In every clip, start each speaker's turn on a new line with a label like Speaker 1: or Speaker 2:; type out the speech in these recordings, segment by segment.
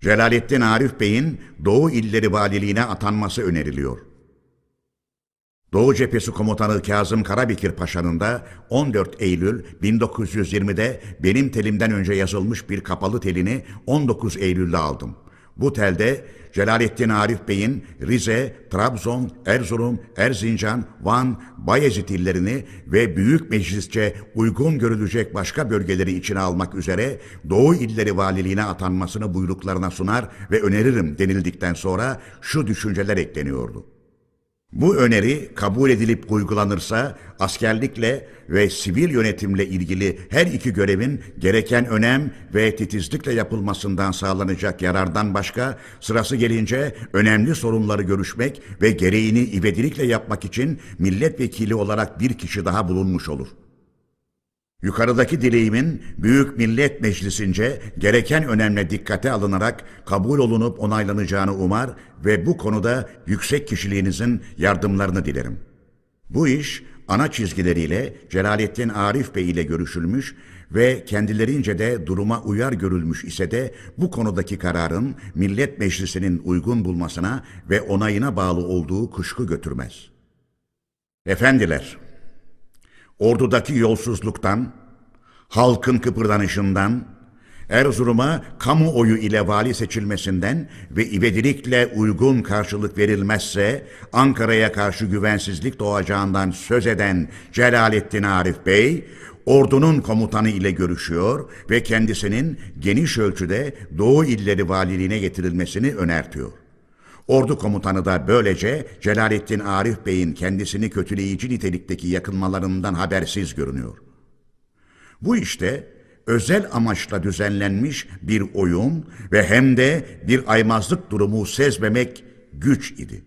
Speaker 1: Celalettin Arif Bey'in Doğu İlleri Valiliğine atanması öneriliyor. Doğu Cephesi Komutanı Kazım Karabekir Paşa'nın da 14 Eylül 1920'de benim telimden önce yazılmış bir kapalı telini 19 Eylül'de aldım. Bu telde Celalettin Arif Bey'in Rize, Trabzon, Erzurum, Erzincan, Van, Bayezid illerini ve Büyük Meclisçe uygun görülecek başka bölgeleri içine almak üzere Doğu İlleri Valiliğine atanmasını buyruklarına sunar ve öneririm denildikten sonra şu düşünceler ekleniyordu. Bu öneri kabul edilip uygulanırsa askerlikle ve sivil yönetimle ilgili her iki görevin gereken önem ve titizlikle yapılmasından sağlanacak yarardan başka sırası gelince önemli sorunları görüşmek ve gereğini ivedilikle yapmak için milletvekili olarak bir kişi daha bulunmuş olur. Yukarıdaki dileğimin Büyük Millet Meclisi'nce gereken önemle dikkate alınarak kabul olunup onaylanacağını umar ve bu konuda yüksek kişiliğinizin yardımlarını dilerim. Bu iş ana çizgileriyle Celalettin Arif Bey ile görüşülmüş ve kendilerince de duruma uyar görülmüş ise de bu konudaki kararın Millet Meclisi'nin uygun bulmasına ve onayına bağlı olduğu kuşku götürmez. Efendiler, ordudaki yolsuzluktan, halkın kıpırdanışından, Erzurum'a kamuoyu ile vali seçilmesinden ve ivedilikle uygun karşılık verilmezse Ankara'ya karşı güvensizlik doğacağından söz eden Celalettin Arif Bey, ordunun komutanı ile görüşüyor ve kendisinin geniş ölçüde Doğu illeri valiliğine getirilmesini önertiyor. Ordu komutanı da böylece Celalettin Arif Bey'in kendisini kötüleyici nitelikteki yakınmalarından habersiz görünüyor. Bu işte özel amaçla düzenlenmiş bir oyun ve hem de bir aymazlık durumu sezmemek güç idi.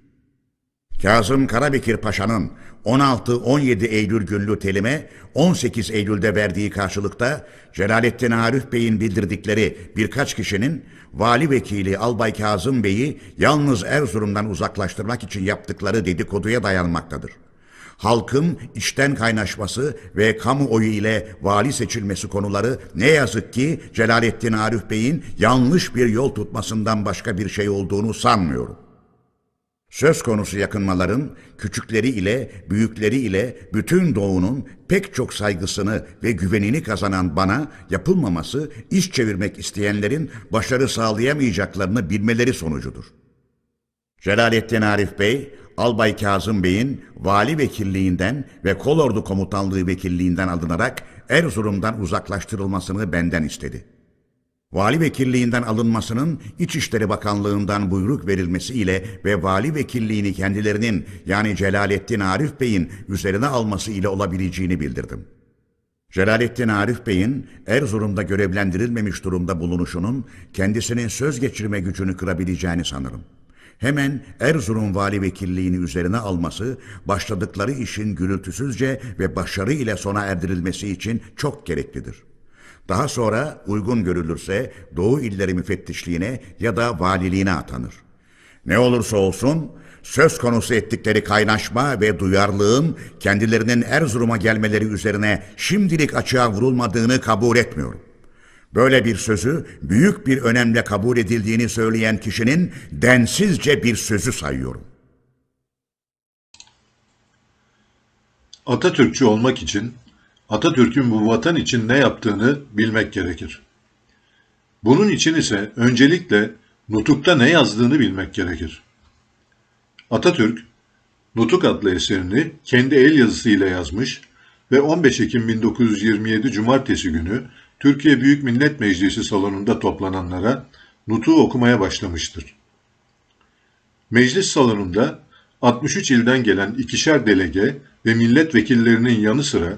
Speaker 1: Kazım Karabekir Paşa'nın 16-17 Eylül günlü telime 18 Eylül'de verdiği karşılıkta Celalettin Arif Bey'in bildirdikleri birkaç kişinin vali vekili Albay Kazım Bey'i yalnız Erzurum'dan uzaklaştırmak için yaptıkları dedikoduya dayanmaktadır. Halkın içten kaynaşması ve kamuoyu ile vali seçilmesi konuları ne yazık ki Celalettin Arif Bey'in yanlış bir yol tutmasından başka bir şey olduğunu sanmıyorum. Söz konusu yakınmaların küçükleri ile büyükleri ile bütün doğunun pek çok saygısını ve güvenini kazanan bana yapılmaması iş çevirmek isteyenlerin başarı sağlayamayacaklarını bilmeleri sonucudur. Celalettin Arif Bey, Albay Kazım Bey'in vali vekilliğinden ve kolordu komutanlığı vekilliğinden alınarak Erzurum'dan uzaklaştırılmasını benden istedi. Vali vekilliğinden alınmasının İçişleri Bakanlığı'ndan buyruk verilmesi ile ve vali vekilliğini kendilerinin yani Celalettin Arif Bey'in üzerine alması ile olabileceğini bildirdim. Celalettin Arif Bey'in Erzurum'da görevlendirilmemiş durumda bulunuşunun kendisinin söz geçirme gücünü kırabileceğini sanırım. Hemen Erzurum vali vekilliğini üzerine alması, başladıkları işin gürültüsüzce ve başarı ile sona erdirilmesi için çok gereklidir. Daha sonra uygun görülürse Doğu İlleri Müfettişliğine ya da valiliğine atanır. Ne olursa olsun söz konusu ettikleri kaynaşma ve duyarlılığın kendilerinin Erzurum'a gelmeleri üzerine şimdilik açığa vurulmadığını kabul etmiyorum. Böyle bir sözü büyük bir önemle kabul edildiğini söyleyen kişinin densizce bir sözü sayıyorum.
Speaker 2: Atatürkçü olmak için Atatürk'ün bu vatan için ne yaptığını bilmek gerekir. Bunun için ise öncelikle Nutuk'ta ne yazdığını bilmek gerekir. Atatürk, Nutuk adlı eserini kendi el yazısıyla yazmış ve 15 Ekim 1927 Cumartesi günü Türkiye Büyük Millet Meclisi salonunda toplananlara Nutuk'u okumaya başlamıştır. Meclis salonunda 63 ilden gelen ikişer delege ve milletvekillerinin yanı sıra